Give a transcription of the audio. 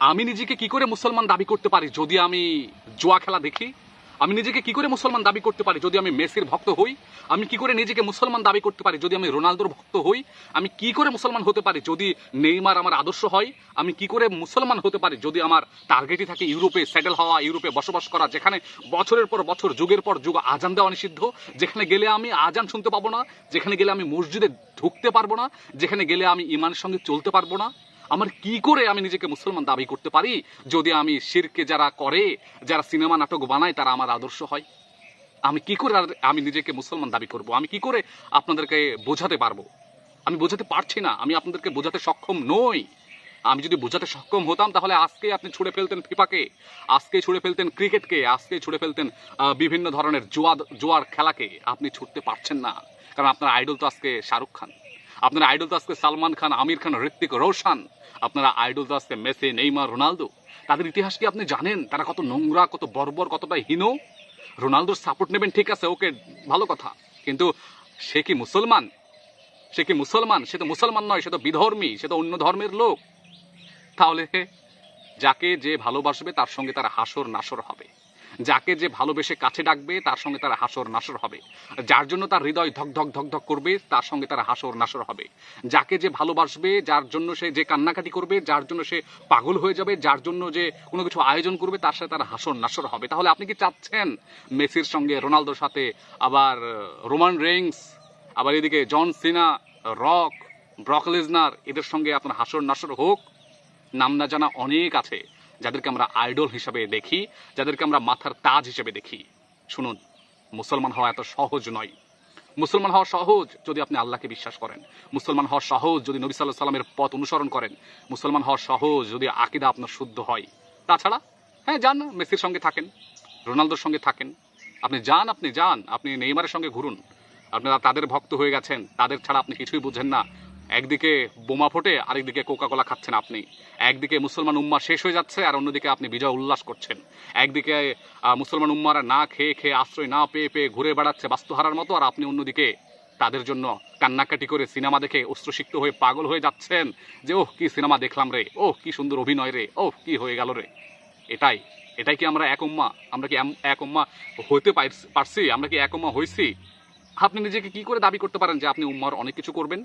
আমি নিজেকে কি করে মুসলমান দাবি করতে পারি যদি আমি জুয়া খেলা দেখি? আমি নিজেকে কি করে মুসলমান দাবি করতে পারি যদি আমি মেসির ভক্ত হই? আমি কি করে নিজেকে মুসলমান দাবি করতে পারি যদি আমি রোনালদোর ভক্ত হই? আমি কি করে মুসলমান হতে পারি যদি নেইমার আমার আদর্শ হয়? আমি কি করে মুসলমান হতে পারি যদি আমার টার্গেটই থাকে ইউরোপে সেটেল হওয়া, ইউরোপে বসবাস করা, যেখানে বছরের পর বছর, যুগের পর যুগ আজান দেওয়া নিষিদ্ধ? যেখানে গেলে আমি আজান শুনতে পাবো না? যেখানে গেলে আমি মসজিদে ঢুকতে পারব না? যেখানে গেলে আমি ইমানের সঙ্গে চলতে পারব না? আমার কি করে আমি নিজেকে মুসলমান দাবি করতে পারি? যদি আমি শিরকে যারা করে, যারা সিনেমা নাটক বানায়, তারা আমার আদর্শ হয়। আমি কি করে আমি নিজেকে মুসলমান দাবি করব? আমি কি করে আপনাদেরকে বোঝাতে পারব? আমি বোঝাতে পারছি না। আমি আপনাদেরকে বোঝাতে সক্ষম নই। আমি যদি বোঝাতে সক্ষম হতাম, তাহলে আজকে আপনি ছুড়ে ফেলতেন ফিফাকে, আজকে ছুড়ে ফেলতেন ক্রিকেটকে, আজকে ছুড়ে ফেলতেন বিভিন্ন ধরনের জোয়া, জোয়ার খেলাকে। আপনি ছুটতে পারছেন না। কারণ আপনার আইডল তো আজকে শাহরুখ খান। আপনার আইডল তো আজকে সালমান খান, আমির খান ঋত্বিক রোশান, আপনারা আইডল তো আজকে মেসি, নেইমার, রোনালদো, তাদের ইতিহাস কি আপনি জানেন? তারা কত নোংরা, কত বর্বর, কতটা হীন? রোনালদোর সাপোর্ট নেবেন, ঠিক আছে, ওকে, ভালো কথা। কিন্তু সে কি মুসলমান? সে কি মুসলমান? সে তো মুসলমান নয়, সে তো বিধর্মী, সে তো অন্য ধর্মের লোক। তাহলে যাকে যে ভালোবাসবে, তার সঙ্গে তার হাসর নাসর হবে। যাকে যে ভালোবেসে কাছে ডাকবে, তার সঙ্গে তার হাসর নাসর হবে। যার জন্য তার হৃদয় ধক ধক ধক ধক করবে, তার সঙ্গে তার হাসর নাসর হবে। যাকে যে ভালোবাসবে, যার জন্য সে যে কান্নাকাটি করবে, যার জন্য সে পাগল হয়ে যাবে, যার জন্য যে কোনো কিছু আয়োজন করবে, তার সাথে তার হাসর নাসর হবে। তাহলে আপনি কি চাচ্ছেন মেসির সঙ্গে রোনালদোর সাথে আবার রোমান রেংস আবার এদিকে জন সিনা, রক, ব্রক লেজনার এদের সঙ্গে আপনার হাসর নাসর হোক? নাম না জানা অনেক আছে। যাদেরকে আমরা আইডল হিসাবে দেখি, যাদেরকে আমরা মাথার তাজ হিসেবে দেখি। শুনুন, মুসলমান হওয়া এত সহজ নয়। মুসলমান হওয়া সহজ যদি আপনি আল্লাহকে বিশ্বাস করেন। মুসলমান হওয়া সহজ যদি নবী সাল্লাহ সাল্লামের পথ অনুসরণ করেন। মুসলমান হওয়া সহজ যদি আকিদা আপনার শুদ্ধ হয়। তাছাড়া হ্যাঁ যান, মেসির সঙ্গে থাকেন, রোনালদোর সঙ্গে থাকেন। আপনি যান আপনি যান, আপনি নেইমারের সঙ্গে ঘুরুন। আপনারা তাদের ভক্ত হয়ে গেছেন, তাদের ছাড়া আপনি কিছুই বুঝেন না। একদিকে বোমা ফোটে, আরেকদিকে কোকা কোলা খাচ্ছেন আপনি। একদিকে মুসলমান উম্মা শেষ হয়ে যাচ্ছে, আর অন্যদিকে আপনি বিজয় উল্লাস করছেন। একদিকে মুসলমান উম্মারা না খেয়ে খেয়ে আশ্রয় না পেয়ে পেয়ে ঘুরে বেড়াচ্ছে বাস্তুহারার মতো, আর আপনি অন্যদিকে তাদের জন্য কান্নাকাটি করে সিনেমা দেখে অস্ত্রসিক্ত হয়ে পাগল হয়ে যাচ্ছেন যে, ওহ, কি সিনেমা দেখলাম রে, ওহ, কি সুন্দর অভিনয় রে, ওহ, কি হয়ে গেল রে। এটাই এটাই কি আমরা এক উম্মা? আমরা কি এক উম্মা পারছি- পারছি? আমরা কি এক উম্মা হয়েছি আপনি নিজেকে কি করে দাবি করতে পারেন যে আপনি উম্মার অনেক কিছু করবেন?